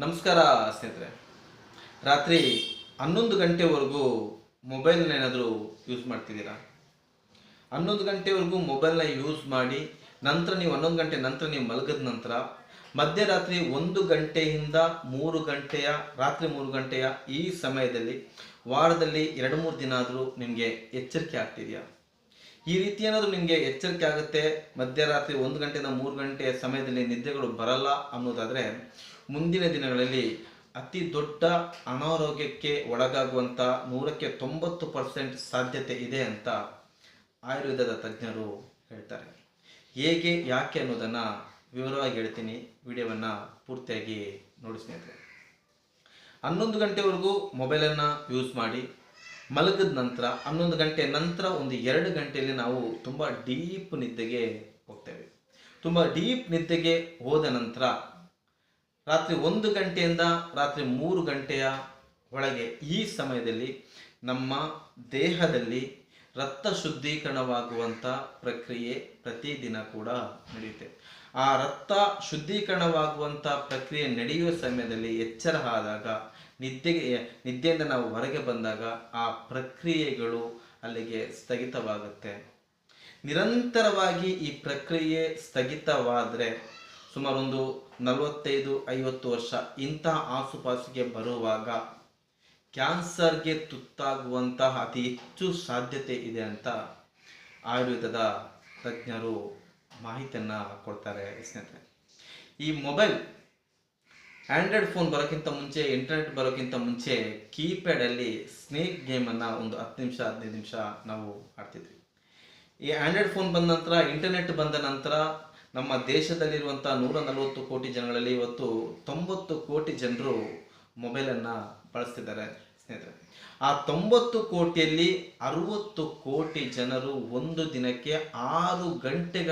ನಮಸ್ಕಾರ ಸ್ನೇಹಿತರೆ. ರಾತ್ರಿ ಹನ್ನೊಂದು ಗಂಟೆವರೆಗೂ ಮೊಬೈಲ್ನ ಏನಾದರೂ ಯೂಸ್ ಮಾಡ್ತಿದ್ದೀರಾ? ಹನ್ನೊಂದು ಗಂಟೆವರೆಗೂ ಮೊಬೈಲ್ನ ಯೂಸ್ ಮಾಡಿ ನಂತರ ನೀವು ಹನ್ನೊಂದು ಗಂಟೆ ನಂತರ ನೀವು ಮಲಗಿದ ನಂತರ ಮಧ್ಯರಾತ್ರಿ ಒಂದು ಗಂಟೆಯಿಂದ ಮೂರು ಗಂಟೆಯ, ರಾತ್ರಿ ಮೂರು ಗಂಟೆಯ ಈ ಸಮಯದಲ್ಲಿ ವಾರದಲ್ಲಿ ಎರಡು ಮೂರು ದಿನ ಆದರೂ ನಿಮಗೆ ಎಚ್ಚರಿಕೆ ಆಗ್ತಿದೆಯಾ? ಈ ರೀತಿ ಏನಾದರೂ ನಿಮಗೆ ಎಚ್ಚರಿಕೆ ಆಗುತ್ತೆ ಮಧ್ಯರಾತ್ರಿ ಒಂದು ಗಂಟೆಯಿಂದ ಮೂರು ಗಂಟೆಯ ಸಮಯದಲ್ಲಿ ನಿದ್ದೆಗಳು ಬರಲ್ಲ ಅನ್ನೋದಾದರೆ ಮುಂದಿನ ದಿನಗಳಲ್ಲಿ ಅತಿ ದೊಡ್ಡ ಅನಾರೋಗ್ಯಕ್ಕೆ ಒಳಗಾಗುವಂಥ ನೂರಕ್ಕೆ ತೊಂಬತ್ತು ಪರ್ಸೆಂಟ್ ಸಾಧ್ಯತೆ ಇದೆ ಅಂತ ಆಯುರ್ವೇದದ ತಜ್ಞರು ಹೇಳ್ತಾರೆ. ಹೇಗೆ, ಯಾಕೆ ಅನ್ನೋದನ್ನು ವಿವರವಾಗಿ ಹೇಳ್ತೀನಿ. ವಿಡಿಯೋವನ್ನು ಪೂರ್ತಿಯಾಗಿ ನೋಡಿ ಸ್ನೇಹಿತರೆ. ಹನ್ನೊಂದು ಗಂಟೆವರೆಗೂ ಮೊಬೈಲನ್ನು ಯೂಸ್ ಮಾಡಿ, ಮಲಗಿದ ನಂತರ ಹನ್ನೊಂದು ಗಂಟೆ ನಂತರ ಒಂದು ಎರಡು ಗಂಟೆಯಲ್ಲಿ ನಾವು ತುಂಬ ಡೀಪ್ ನಿದ್ದೆಗೆ ಹೋಗ್ತೇವೆ. ತುಂಬ ಡೀಪ್ ನಿದ್ದೆಗೆ ಹೋದ ನಂತರ ರಾತ್ರಿ ಒಂದು ಗಂಟೆಯಿಂದ ರಾತ್ರಿ ಮೂರು ಗಂಟೆಯ ಒಳಗೆ ಈ ಸಮಯದಲ್ಲಿ ನಮ್ಮ ದೇಹದಲ್ಲಿ ರಕ್ತ ಶುದ್ಧೀಕರಣವಾಗುವಂಥ ಪ್ರಕ್ರಿಯೆ ಪ್ರತಿದಿನ ಕೂಡ ನಡೆಯುತ್ತೆ. ಆ ರಕ್ತ ಶುದ್ಧೀಕರಣವಾಗುವಂಥ ಪ್ರಕ್ರಿಯೆ ನಡೆಯುವ ಸಮಯದಲ್ಲಿ ಎಚ್ಚರ ಆದಾಗ, ನಿದ್ದೆಗೆ, ನಿದ್ದೆಯಿಂದ ನಾವು ಹೊರಗೆ ಬಂದಾಗ ಆ ಪ್ರಕ್ರಿಯೆಗಳು ಅಲ್ಲಿಗೆ ಸ್ಥಗಿತವಾಗುತ್ತೆ. ನಿರಂತರವಾಗಿ ಈ ಪ್ರಕ್ರಿಯೆ ಸ್ಥಗಿತವಾದರೆ ಸುಮಾರು ಒಂದು ನಲವತ್ತೈದು, ಐವತ್ತು ವರ್ಷ ಇಂಥ ಆಸುಪಾಸಿಗೆ ಬರುವಾಗ ಕ್ಯಾನ್ಸರ್ಗೆ ತುತ್ತಾಗುವಂತಹ ಅತಿ ಹೆಚ್ಚು ಸಾಧ್ಯತೆ ಇದೆ ಅಂತ ಆಯುರ್ವೇದದ ತಜ್ಞರು ಮಾಹಿತಿಯನ್ನು ಕೊಡ್ತಾರೆ ಸ್ನೇಹಿತರೆ. ಈ ಮೊಬೈಲ್ ಆಂಡ್ರಾಯ್ಡ್ ಫೋನ್ ಬರೋಕ್ಕಿಂತ ಮುಂಚೆ, ಇಂಟರ್ನೆಟ್ ಬರೋಕ್ಕಿಂತ ಮುಂಚೆ ಕೀಪ್ಯಾಡಲ್ಲಿ ಸ್ನೇಕ್ ಗೇಮನ್ನು ಒಂದು ಹತ್ತು ನಿಮಿಷ, ಹದಿನೈದು ನಿಮಿಷ ನಾವು ಆಡ್ತಿದ್ವಿ. ಈ ಆಂಡ್ರಾಯ್ಡ್ ಫೋನ್ ಬಂದ ನಂತರ, ಇಂಟರ್ನೆಟ್ ಬಂದ ನಂತರ ನಮ್ಮ ದೇಶದಲ್ಲಿರುವಂಥ ನೂರ ನಲವತ್ತು ಕೋಟಿ ಜನಗಳಲ್ಲಿ ಇವತ್ತು ತೊಂಬತ್ತು ಕೋಟಿ ಜನರು ಮೊಬೈಲನ್ನು ಬಳಸ್ತಿದ್ದಾರೆ ಸ್ನೇಹಿತರೆ. ಆ ತೊಂಬತ್ತು ಕೋಟಿಯಲ್ಲಿ ಅರುವತ್ತು ಕೋಟಿ ಜನರು ಒಂದು ದಿನಕ್ಕೆ ಆರು ಗಂಟೆಗ,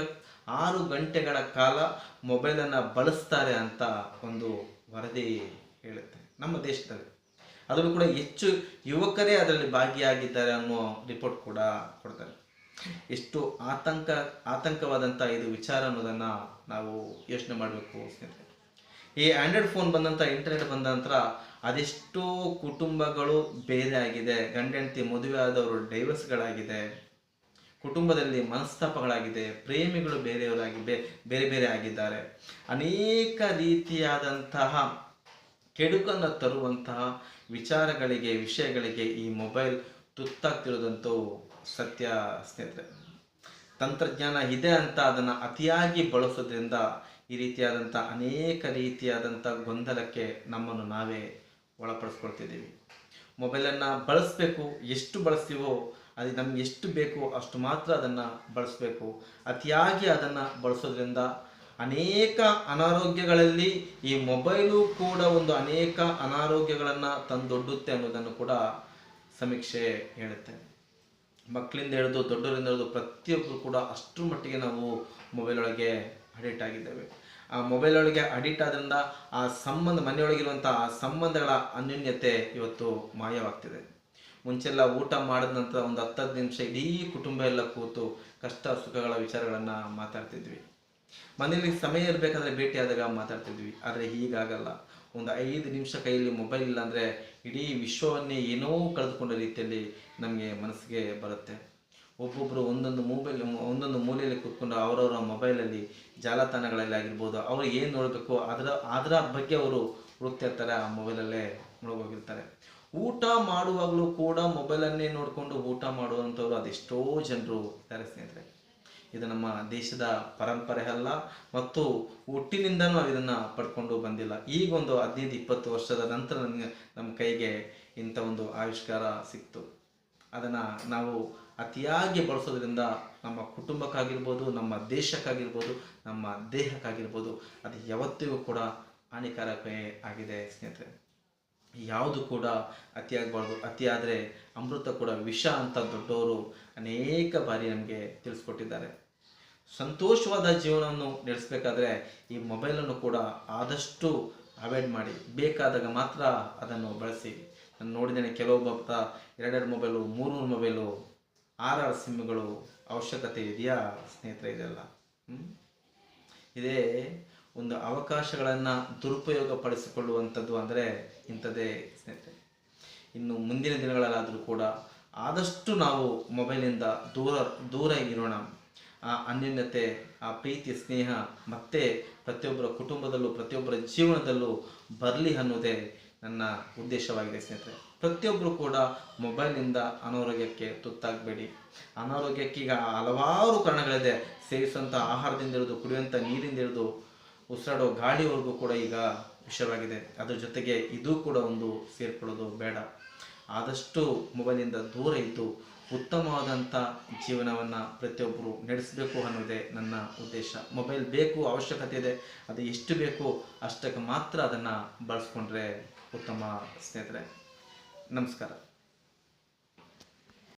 ಆರು ಗಂಟೆಗಳ ಕಾಲ ಮೊಬೈಲನ್ನು ಬಳಸ್ತಾರೆ ಅಂತ ಒಂದು ವರದಿ ಹೇಳುತ್ತೆ ನಮ್ಮ ದೇಶದಲ್ಲಿ. ಅದರಲ್ಲೂ ಕೂಡ ಹೆಚ್ಚು ಯುವಕರೇ ಅದರಲ್ಲಿ ಭಾಗಿಯಾಗಿದ್ದಾರೆ ಅನ್ನೋ ರಿಪೋರ್ಟ್ ಕೂಡ ಕೊಡ್ತಾರೆ. ಎಷ್ಟು ಆತಂಕ ಆತಂಕವಾದಂಥ ಇದು ವಿಚಾರ ಅನ್ನೋದನ್ನು ನಾವು ಯೋಚನೆ ಮಾಡಬೇಕು ಸ್ನೇಹಿತರೆ. ಈ ಆಂಡ್ರಾಯ್ಡ್ ಫೋನ್ ಬಂದಂಥ ಇಂಟರ್ನೆಟ್ ಬಂದ ನಂತರ ಅದೆಷ್ಟೋ ಕುಟುಂಬಗಳು ಬೇರೆ ಆಗಿದೆ. ಗಂಡ ಹೆಂಡತಿ ಮದುವೆ ಆದವರು ಡೈವರ್ಸ್ಗಳಾಗಿದೆ ಕುಟುಂಬದಲ್ಲಿ ಮನಸ್ತಾಪಗಳಾಗಿದೆ. ಪ್ರೇಮಿಗಳು ಬೇರೆಯವರಾಗಿ ಬೇರೆ ಬೇರೆ ಆಗಿದ್ದಾರೆ. ಅನೇಕ ರೀತಿಯಾದಂತಹ ಕೆಡುಕನ್ನು ತರುವಂತಹ ವಿಚಾರಗಳಿಗೆ, ವಿಷಯಗಳಿಗೆ ಈ ಮೊಬೈಲ್ ತುತ್ತಾಗ್ತಿರೋದಂತೂ ಸತ್ಯ ಸ್ನೇಹಿತರೆ, ತಂತ್ರಜ್ಞಾನ ಇದೆ ಅಂತ ಅದನ್ನು ಅತಿಯಾಗಿ ಬಳಸೋದ್ರಿಂದ ಈ ರೀತಿಯಾದಂಥ ಅನೇಕ ರೀತಿಯಾದಂಥ ಗೊಂದಲಕ್ಕೆ ನಮ್ಮನ್ನು ನಾವೇ ಒಳಪಡಿಸ್ಕೊಳ್ತಿದ್ದೀವಿ. ಮೊಬೈಲನ್ನು ಬಳಸಬೇಕು, ಎಷ್ಟು ಬಳಸ್ತೀವೋ ಅದು ನಮ್ಗೆ ಎಷ್ಟು ಬೇಕೋ ಅಷ್ಟು ಮಾತ್ರ ಅದನ್ನು ಬಳಸಬೇಕು. ಅತಿಯಾಗಿ ಅದನ್ನು ಬಳಸೋದ್ರಿಂದ ಅನೇಕ ಅನಾರೋಗ್ಯಗಳಲ್ಲಿ ಈ ಮೊಬೈಲು ಕೂಡ ಒಂದು ಅನೇಕ ಅನಾರೋಗ್ಯಗಳನ್ನು ತಂದೊಡ್ಡುತ್ತೆ ಅನ್ನೋದನ್ನು ಕೂಡ ಸಮೀಕ್ಷೆ ಹೇಳುತ್ತೆ. ಮಕ್ಕಳಿಂದ ಹಿಡಿದು ದೊಡ್ಡವರಿಂದ ಹಿಡಿದು ಪ್ರತಿಯೊಬ್ಬರು ಕೂಡ ಅಷ್ಟರ ಮಟ್ಟಿಗೆ ನಾವು ಮೊಬೈಲ್ ಒಳಗೆ ಅಡಿಕ್ಟ್ ಆಗಿದ್ದೇವೆ. ಆ ಮೊಬೈಲ್ ಒಳಗೆ ಅಡಿಕ್ಟ್ ಆದ್ರಿಂದ ಆ ಸಂಬಂಧ ಮನೆಯೊಳಗಿರುವಂಥ ಆ ಸಂಬಂಧಗಳ ಅನ್ಯೋನ್ಯತೆ ಇವತ್ತು ಮಾಯವಾಗ್ತಿದೆ. ಮುಂಚೆಲ್ಲ ಊಟ ಮಾಡಿದ ನಂತರ ಒಂದು ಹತ್ತತ್ತು ನಿಮಿಷ ಇಡೀ ಕುಟುಂಬ ಎಲ್ಲ ಕೂತು ಕಷ್ಟ ಸುಖಗಳ ವಿಚಾರಗಳನ್ನು ಮಾತಾಡ್ತಿದ್ವಿ. ಮನೆಯಲ್ಲಿ ಸಮಯ ಇರಬೇಕಾದ್ರೆ ಭೇಟಿಯಾದಾಗ ಮಾತಾಡ್ತಿದ್ವಿ. ಆದರೆ ಹೀಗಾಗಲ್ಲ. ಒಂದು ಐದು ನಿಮಿಷ ಕೈಯಲ್ಲಿ ಮೊಬೈಲ್ ಇಲ್ಲ ಅಂದರೆ ಇಡೀ ವಿಶ್ವವನ್ನೇ ಏನೋ ಕಳೆದುಕೊಂಡ ರೀತಿಯಲ್ಲಿ ನಮಗೆ ಮನಸ್ಸಿಗೆ ಬರುತ್ತೆ. ಒಬ್ಬೊಬ್ಬರು ಒಂದೊಂದು ಮೊಬೈಲ್ ಒಂದೊಂದು ಮೂಲೆಯಲ್ಲಿ ಕೂತ್ಕೊಂಡು ಅವರವರ ಮೊಬೈಲಲ್ಲಿ ಜಾಲತಾಣಗಳಲ್ಲಿ ಆಗಿರ್ಬೋದು, ಅವರು ಏನು ನೋಡಬೇಕು, ಅದರ ಅದರ ಬಗ್ಗೆ ಅವರು ಹುಡುಕ್ತಿರ್ತಾರೆ ಆ ಮೊಬೈಲಲ್ಲೇ ಮುಳುಗೋಗಿರ್ತಾರೆ. ಊಟ ಮಾಡುವಾಗಲೂ ಕೂಡ ಮೊಬೈಲನ್ನೇ ನೋಡಿಕೊಂಡು ಊಟ ಮಾಡುವಂಥವ್ರು ಅದೆಷ್ಟೋ ಜನರು ಇದ್ದಾರೆ ಸ್ನೇಹಿತರೆ. ಇದು ನಮ್ಮ ದೇಶದ ಪರಂಪರೆ ಅಲ್ಲ ಮತ್ತು ಹುಟ್ಟಿನಿಂದನೂ ಇದನ್ನು ಪಡ್ಕೊಂಡು ಬಂದಿಲ್ಲ. ಈಗ ಒಂದು ಹದಿನೈದು ಇಪ್ಪತ್ತು ವರ್ಷದ ನಂತರ ನಮ್ಮ ಕೈಗೆ ಇಂಥ ಒಂದು ಆವಿಷ್ಕಾರ ಸಿಕ್ತು. ಅದನ್ನು ನಾವು ಅತಿಯಾಗಿ ಬಳಸೋದ್ರಿಂದ ನಮ್ಮ ಕುಟುಂಬಕ್ಕಾಗಿರ್ಬೋದು, ನಮ್ಮ ದೇಶಕ್ಕಾಗಿರ್ಬೋದು, ನಮ್ಮ ದೇಹಕ್ಕಾಗಿರ್ಬೋದು ಅದು ಯಾವತ್ತಿಗೂ ಕೂಡ ಹಾನಿಕಾರಕವೇ ಆಗಿದೆ ಸ್ನೇಹಿತರೆ. ಯಾವುದು ಕೂಡ ಅತಿಯಾಗಬಾರ್ದು. ಅತಿಯಾದರೆ ಅಮೃತ ಕೂಡ ವಿಷ ಅಂತ ದೊಡ್ಡವರು ಅನೇಕ ಬಾರಿ ನಮಗೆ ತಿಳಿಸ್ಕೊಟ್ಟಿದ್ದಾರೆ. ಸಂತೋಷವಾದ ಜೀವನವನ್ನು ನಡೆಸಬೇಕಾದ್ರೆ ಈ ಮೊಬೈಲನ್ನು ಕೂಡ ಆದಷ್ಟು ಅವಾಯ್ಡ್ ಮಾಡಿ. ಬೇಕಾದಾಗ ಮಾತ್ರ ಅದನ್ನು ಬಳಸಿ. ನಾನು ನೋಡಿದ್ದೇನೆ ಕೆಲವು ಭಕ್ತ, ಎರಡೆರಡು ಮೊಬೈಲು ಮೂರು ಮೊಬೈಲು ಆರಾರು ಸಿಮ್ಗಳು ಅವಶ್ಯಕತೆ ಇದೆಯಾ ಸ್ನೇಹಿತರೆ ಇದೆಲ್ಲ? ಇದೇ ಒಂದು ಅವಕಾಶಗಳನ್ನು ದುರುಪಯೋಗ ಪಡಿಸಿಕೊಳ್ಳುವಂಥದ್ದು ಅಂದರೆ ಇಂಥದ್ದೇ ಸ್ನೇಹಿತರೆ. ಇನ್ನು ಮುಂದಿನ ದಿನಗಳಲ್ಲಾದರೂ ಕೂಡ ಆದಷ್ಟು ನಾವು ಮೊಬೈಲಿಂದ ದೂರ ದೂರ ಇರೋಣ. ಆ ಅನ್ಯೋನ್ಯತೆ, ಆ ಪ್ರೀತಿ ಸ್ನೇಹ ಮತ್ತೆ ಪ್ರತಿಯೊಬ್ಬರ ಕುಟುಂಬದಲ್ಲೂ, ಪ್ರತಿಯೊಬ್ಬರ ಜೀವನದಲ್ಲೂ ಬರಲಿ ಅನ್ನೋದೇ ನನ್ನ ಉದ್ದೇಶವಾಗಿದೆ ಸ್ನೇಹಿತರೆ. ಪ್ರತಿಯೊಬ್ಬರು ಕೂಡ ಮೊಬೈಲ್ನಿಂದ ಅನಾರೋಗ್ಯಕ್ಕೆ ತುತ್ತಾಗಬೇಡಿ. ಅನಾರೋಗ್ಯಕ್ಕೆ ಈಗ ಹಲವಾರು ಕಾರಣಗಳಿದೆ. ಸೇವಿಸುವಂಥ ಆಹಾರದಿಂದ ಹಿಡಿದು, ಕುಡಿಯುವಂಥ ನೀರಿಂದ ಹಿಡಿದು ಉಸಿರಾಡೋ ಗಾಳಿವರೆಗೂ ಕೂಡ ಈಗ ವಿಷಯವಾಗಿದೆ. ಅದ್ರ ಜೊತೆಗೆ ಇದು ಕೂಡ ಒಂದು ಸೇರ್ಕೊಳ್ಳೋದು ಬೇಡ. ಆದಷ್ಟು ಮೊಬೈಲಿಂದ ದೂರ ಇದ್ದು ಉತ್ತಮವಾದಂಥ ಜೀವನವನ್ನು ಪ್ರತಿಯೊಬ್ಬರು ನಡೆಸಬೇಕು ಅನ್ನೋದೇ ನನ್ನ ಉದ್ದೇಶ. ಮೊಬೈಲ್ ಬೇಕು, ಅವಶ್ಯಕತೆ ಇದೆ. ಅದು ಎಷ್ಟು ಬೇಕು ಅಷ್ಟಕ್ಕೆ ಮಾತ್ರ ಅದನ್ನು ಬಳಸ್ಕೊಂಡ್ರೆ ಉತ್ತಮ ಸ್ನೇಹಿತರೆ. ನಮಸ್ಕಾರ.